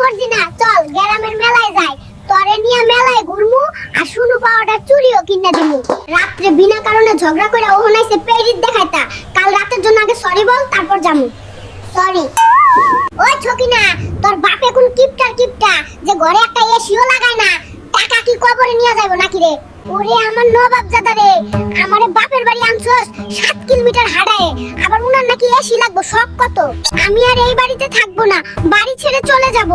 মর্জিনা চল, গ্রামের মেলায় যাই। তরে নিয়ে মেলায় ঘুরমু, আর শুনু পাওয়াটা চুরিও কিনা দিমু। রাত্রে বিনা কারণে ঝগড়া করে ও নাইছে পেরিত দেখাইতা। কাল রাতের জন্য আগে সরি বল, তারপর যামু। সরি ওই ছকিনা, তোর বাপে কোন কিপটার কিপটা, যে ঘরে একটা এসিও লাগায় না, টাকা কি কবরে নিয়ে যাইবো নাকি রে? ওরে আমার নবাব জাদা রে, আমারে বাপের বাড়ি আনছস, সাত কিলোমিটার হাঁটায়। আবার উনার নাকি লাগবো শখ কত? আমি আর এই বাড়িতে থাকব না বাড়ি ছেড়ে চলে যাব।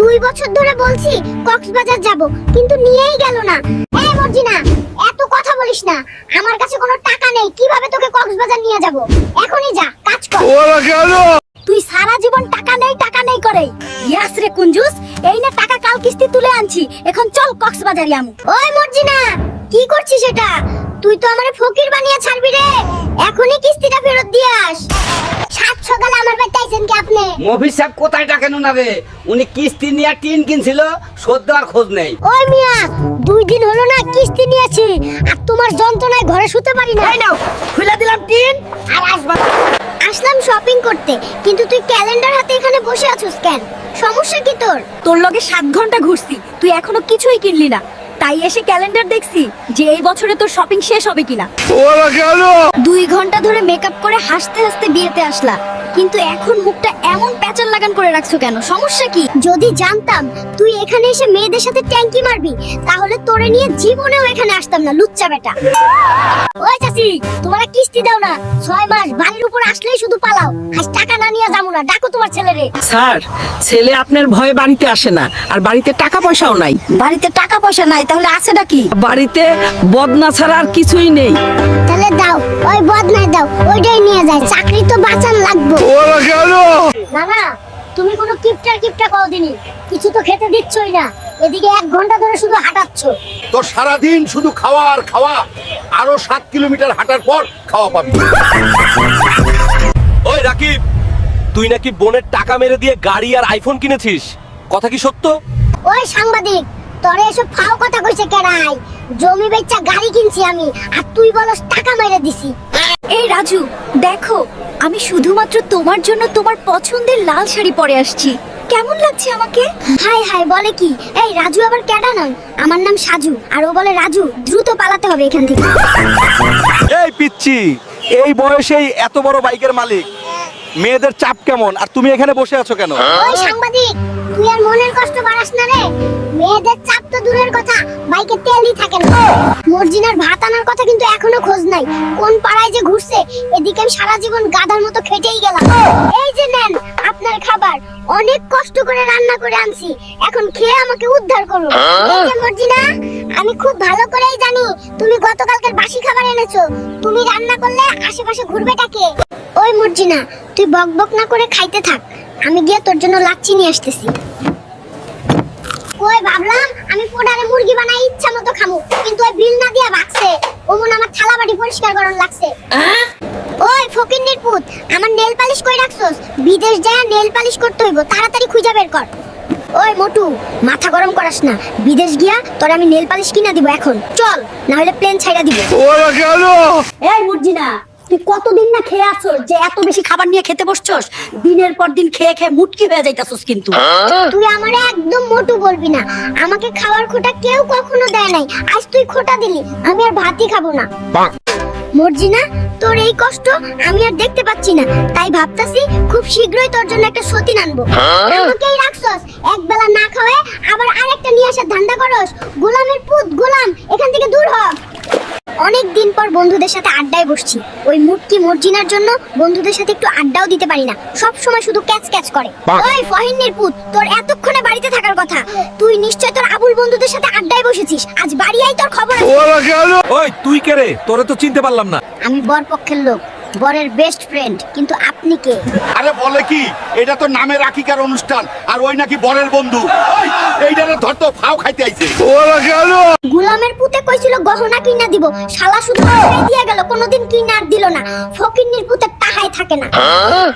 দুই বছর ধরে বলছি কক্সবাজার যাব কিন্তু নিয়েই গেল না। এই মর্জিনা এত কথা বলিস না। আমার কাছে কোনো টাকা নেই কীভাবে তোকে কক্সবাজার নিয়ে যাব? এখনই যা কাজ কর। তুই সারা জীবন টাকা নেই টাকা নেই করে ইয়াস রে কুঞ্জুস এই না টাকা কাল কিস্তি তুলে আনছি এখন চল কক্সবাজারে আমু। ওই মর্জিনা কি করছিস এটা? তুই তো আমারে ফকির বানিয়ে ছাড়বি রে। এখনই কিস্তিটা ফেরত দিয়ে আস। সাত সকালে আমার বাড়িতে আইছেন কি আপনি? মফিজ সাহেব কোথায় টাকেন না রে উনি কিস্তি নিয়ে টিন কিনছিল শোধ দেওয়ার খোঁজ নেই। ওই মিয়া দুই দিন হলো না কিস্তি নিয়েছি আর তোমার যন্ত্রণায় ঘরে শুতে পারি না। নাও খুলে দিলাম টিন। আর আসবা। আসলাম শপিং করতে কিন্তু তুই ক্যালেন্ডার হাতে এখানে বসে আছিস কেন? সমস্যা কি তোর? তোর লগে সাত ঘণ্টা ঘুরছি তুই এখনও কিছুই কিনলি না। তাই এসে ক্যালেন্ডার দেখছি যে এই বছরে তোর শপিং শেষ হবে কিনা। দুই ঘণ্টা ধরে মেকআপ করে হাসতে হাসতে বিয়েতে আসলা। কিন্তু এখন মুখটা এমন প্যাচার লাগান করে রাখছো কেন? সমস্যা কি? যদি জানতাম তুই এখানে এসে মেয়েদের সাথে ট্যাঙ্কি মারবি তাহলে তোরে নিয়ে জীবনেও এখানে আসতাম না লুচ্চা বেটা। ওই চাচি তোমার কিস্তি দাও না। ছয় মাস বাড়ির উপর আসলেই শুধু পালাও। আজ টাকা না নিয়ে যাব না ডাকো তোমার ছেলেরে। স্যার ছেলে আপনার ভয়ে বাড়িতে আসে না আর বাড়িতে টাকা পয়সাও নাই। বাড়িতে টাকা পয়সা নাই তাহলে আছেটা নাকি বাড়িতে বদনা ছাড়া আর কিছুই নেই। তাহলে দাও ওই বদনায় দাও ওইটাই নিয়ে যায় চাকরি তো বাঁচান লাগবে। না না তুমি কোনো কিপটা কিপটা কও দিনি কিছু তো খেতে দিচ্ছই না। এদিকে এক ঘণ্টা ধরে শুধু হাঁটাচ্ছ। তো সারাদিন শুধু খাওয়া আর খাওয়া আরও সাত কিলোমিটার হাঁটার পর খাওয়া পাবি। ওই রাকিব তুই নাকি বোনের টাকা মেরে দিয়ে গাড়ি আর আইফোন কিনেছিস? কথা কি সত্য? ওই সাংবাদিক তোরে এসব ফাও কথা কইছে কেরাই। জমি বেচা গাড়ি কিনছি আমি আর তুই বলস টাকা মেরে দিছি। এই রাজু দেখো আমি শুধুমাত্র তোমার জন্য তোমার পছন্দের লাল শাড়ি পরে আসছি। কেমন লাগছে আমাকে? হাই হাই বলে কি? এই রাজু আবার কেডা নয়? আমার নাম সাজু আর ও বলে রাজু দ্রুত পালাতে হবে এখান থেকে। এই পিচ্ছি এই বয়সেই এত বড় বাইকের মালিক। মেয়েদের চাপ কেমন? আর তুমি এখানে বসে আছো কেন? ওই সাংবাদিক তুই আর মনের কষ্ট বাড়াস না রে। মেয়েদের চাপ তো দূরের কথা। বাইকে তেলই থাকে না। মর্জিনার ভাত আনার কথা কিন্তু এখনও খোঁজ নাই। কোন পাড়ায় যে ঘুরছে, এদিকে আমি সারা জীবন গাধার মতো খেটেই গেলাম। এই যে নেন, আপনার খাবার। অনেক কষ্ট করে রান্না করে আনছি। এখন খেয়ে আমাকে উদ্ধার করুন। এই যে মর্জিনা, আমি খুব ভালো করেই জানি তুমি গতকালকের বাসি খাবার এনেছো। তুমি রান্না করলে আশেপাশে ঘুরবে কে ওই মর্জিনা, তুই বক বক না করে খাইতে থাক। আমি গিয়ে তোর জন্য লাচ্ছি নিয়ে আসতেছি ওই ভাবলাম আমি পোড়ারে মুরগি বানাই ইচ্ছা মতো খামু কিন্তু ওই বিল না দিয়া ভাগছে ওমন আমার থালা বাটি পরিষ্কার করন লাগছে। ওই ফকিন্নির পুত আমার নেল পালিশ কই রাখছস? বিদেশ যায় নেল পালিশ করতে হইব তাড়াতাড়ি খুঁজে বের কর। ওই মোটু মাথা গরম করাস না। বিদেশ গিয়া তোর আমি নেল পালিশ কিনা দিব এখন। চল না হলে প্লেন ছাইড়া দিব। এই মুরজিনা তুই কতদিন না খেয়ে আসছস যে এত বেশি খাবার নিয়ে খেতে বসছস দিনের পর দিন খেয়ে খেয়ে মুটকি হয়ে যাইতাছস কিন্তু। তুই আমারে একদম মোটু বলবি না। আমাকে খাওয়ার খোটা কেউ কখনো দেয় নাই। আজ তুই খোটা দিলি আমি আর ভাতই খাব না। মর্জিনা তোর এই কষ্ট আমি আর দেখতে পাচ্ছি না। তাই ভাবতাছি খুব শীঘ্রই তোর জন্য একটা সতীন আনব। আমাকেই রাখছস। এক বেলা না খাওয়ে আবার আরেকটা নিয়ে আসার ধান্দা করস। গোলামের পুত গোলাম অনেক দিন পর বন্ধুদের সাথে আড্ডায় বসছি। ওই মুটকি মর্জিনার জন্য বন্ধুদের সাথে একটু আড্ডাও দিতে পারি না। সব সময় শুধু ক্যাচ ক্যাচ করে। ওই ফহিনের পুত তোর এতক্ষণে বাড়িতে থাকার কথা। তুই নিশ্চয় তোর আবুল বন্ধুদের সাথে আড্ডায় বসেছিস। আজ বাড়ি আই তোর খবর আছে। ওই তুই কে রে? তোরে তো চিনতে পারলাম না। আমি বর পক্ষের লোক বরের বেস্ট ফ্রেন্ড কিন্তু আপনি কে? আরে বলে কি? এটা তো নামে রাখিকার অনুষ্ঠান আর ওই নাকি বরের বন্ধু। ওই, এইটারে ধর তো ফাও খাইতে আইছে। গুলামের পুতে কইছিল গহনা কিনা দিব। শালা শুধু টাকাই দিয়া গেল কোনোদিন কিনা আর দিল না। ফকিন্নির পুতে টাকাই থাকে না।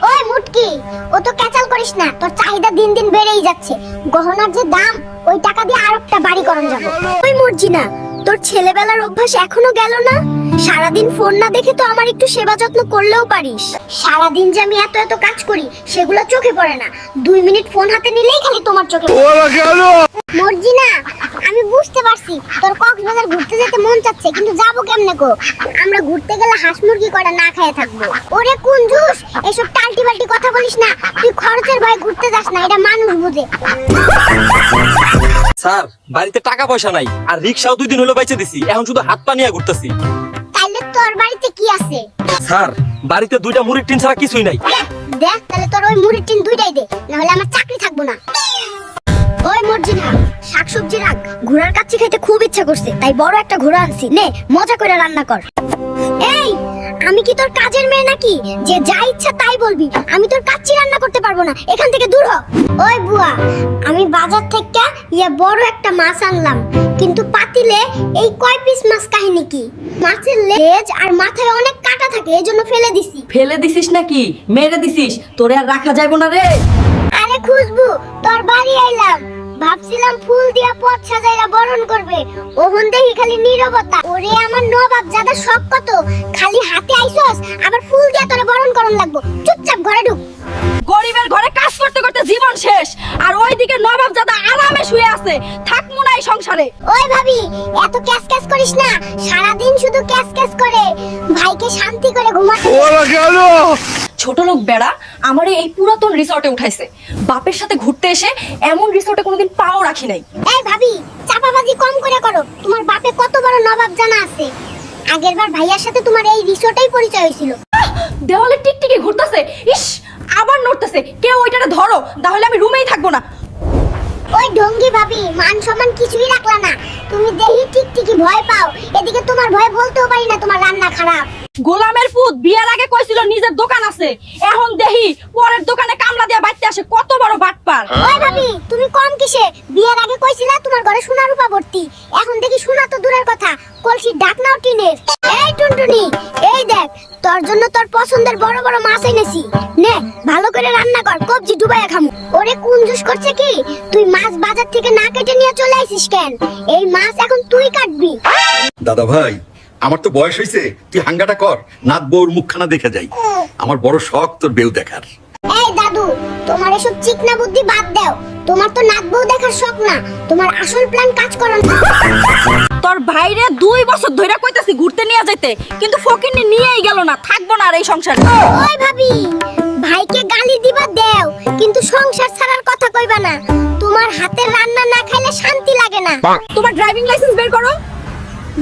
ওই মুটকি ও তো ক্যাচাল করিস না তোর চাহিদা দিন দিন বেড়েই যাচ্ছে। গহনার যে দাম ওই টাকা দিয়ে আরেকটা বাড়ি করন যাবে। ওই মর্জিনা তোর ছেলেবেলার অভ্যাস এখনও গেল না? সারাদিন ফোন না দেখে তো আমার একটু সেবা যত্ন করলেও পারিস। সারাদিন যে আমি এত এত কাজ করি সেগুলো চোখে পড়ে না। দুই মিনিট ফোন হাতে নিলেই খালি তোমার চোখে মর্জিনা আমি বুঝতে পারছি তোর কক্সবাজার ঘুরতে যেতে মন চাচ্ছে কিন্তু যাব কেমনে গো আমরা ঘুরতে গেলে হাঁস মুরগি করা না খেয়ে থাকব? ওরে কুঞ্জুস এসব টাল্টি বাল্টি কথা বলিস না। তুই খরচের ভয় ঘুরতে যাস না এটা মানুষ বুঝে। স্যার বাড়িতে টাকা পয়সা নাই আর রিক্সাও দুই দিন হলো বাইচে দিছি এখন শুধু হাত পা নিয়ে ঘুরতেছি। তোর বাড়িতে কি আছে? স্যার বাড়িতে দুইটা মুড়ির টিন ছাড়া কিছুই নাই। দেখ তাহলে তোর ওই মুড়ির টিন দুইটাই দে না হলে আমার চাকরি থাকব না। ওই মর্জিনা শাকসবজি রাখ ঘোড়ার কাচ্চি খেতে খুব ইচ্ছা করছে তাই বড় একটা ঘোড়া আনছি। নে মজা করে রান্না কর। আমি কি তোর কাজের মেয়ে নাকি? যে যা ইচ্ছা তাই বলবি। আমি তোর কাচ্চি রান্না করতে পারব না। এখান থেকে দূর হ। ওই বুয়া আমি বাজার থেকে ইয়া বড় একটা মাছ আনলাম। কিন্তু পাতিলে এই কয় পিস মাছ কাহিনী কি? মাছের লেজ আর মাথায় অনেক কাটা থাকে এজন্য ফেলে দিছি। ফেলে দিছিস নাকি? মেরে দিছিস। তোরে আর রাখা যাইবো না রে। আরে খুশবু তোর বাড়ি আইলাম। ভাবছিলাম ফুল দিয়া পথ সাজাইরা বরণ করবে। ওহন দেখি খালি নীরবতা। ওরে আমার নবাব জাদা শখ কত। খালি হাতে আইছস আবার ফুল দিয়া তোরে বরণ করন লাগবো। চুপচাপ ঘরে ঢুক। গরিবের ঘরে কাজ করতে করতে জীবন শেষ। আর ওইদিকে নবাব জাদা আরামে শুয়ে আছে। থাকমু না এই সংসারে। ওই ভাবি এত ক্যাস ক্যাস করিস না সারা দিন শুধু ক্যাস ক্যাস করে ভাইকে শান্তি করে ঘুমাতে ছোট লোক বেড়া আমারে এই পুরাতন রিসর্টে উঠাইছে। বাপের সাথে ঘুরতে এসে এমন রিসর্টে কোনোদিন পাও রাখি নাই। এই ভাবি চাপাবাজি কম করে করো তোমার বাপে কত বড় নবাব জানা আছে। আগেরবার ভাইয়ার সাথে তোমার এই রিসোর্টেই পরিচয় হয়েছিল। দেওয়ালে টিকটিকি ঘুরতেছে ইস আবার নড়তেছে। কেউ ওইটারে ধরো তাহলে আমি রুমেই থাকব না। ওই ঢঙ্গি ভাবি মান সম্মান কিছুই রাখলা না। তুমি দেহি টিকটিকি ভয় পাও। এদিকে তোমার ভয় বলতেও পারি না তোমার রান্না খারাপ। গোলামের পুত বিয়ার আগে কইছিল নিজের দোকান আছে। এখন দেহি পরের দোকানে কামলা দিয়া বাইতে আসে কত বড় বাটপার। ওই ভাবি তুমি কম কিসে? বিয়ের আগে কইছিলা তোমার ঘরে সোনা রূপা ভর্তি। এখন দেখি সোনা তো দূরের কথা কলসির ডাকনাও টিনের। টুনটুনি এই দেখ তোর জন্য তোর পছন্দের বড় বড় মাছ এনেছি। নে ভালো করে রান্না কর কবজি ডুবাইয়া খামু। ওরে কোন জুস করছে কি? তুই মাছ বাজার থেকে না কেটে নিয়ে চলে আইছিস কেন? এই মাছ এখন তুই কাটবি। দাদা ভাই আমার তো বয়স হয়েছে তুই হাঙ্গাটা কর নাত বউর মুখখানা দেখে যাই। আমার বড় শখ তোর বেউ দেখার। এই দাদু তোমার এসব চিকনা বুদ্ধি বাদ দাও। তোমার তো নাত বউ দেখার শখ না তোমার আসল প্ল্যান কাজ করো না তোর ভাইরে দুই বছর ধইরা কইতাছি ঘুরতে নিয়ে যাইতে কিন্তু ফকিনি নিয়েই গেল না থাকব না আর এই সংসারে। ওই ভাবি ভাইকে গালি দিবা দেও কিন্তু সংসার ছাড়ার কথা কইবা না। তোমার হাতের রান্না না খাইলে শান্তি লাগে না। তোমার ড্রাইভিং লাইসেন্স বের করো।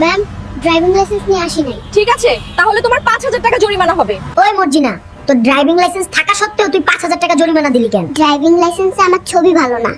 ম্যাম ড্রাইভিং লাইসেন্স নিয়ে আসি নাই। ঠিক আছে তাহলে তোমার পাঁচ হাজার টাকা জরিমানা হবে। ওই মর্জিনা তোর ড্রাইভিং লাইসেন্স থাকা সত্ত্বেও তুই পাঁচ হাজার টাকা জরিমানা দিলি কেন? ড্রাইভিং লাইসেন্সে আমার ছবি ভালো না।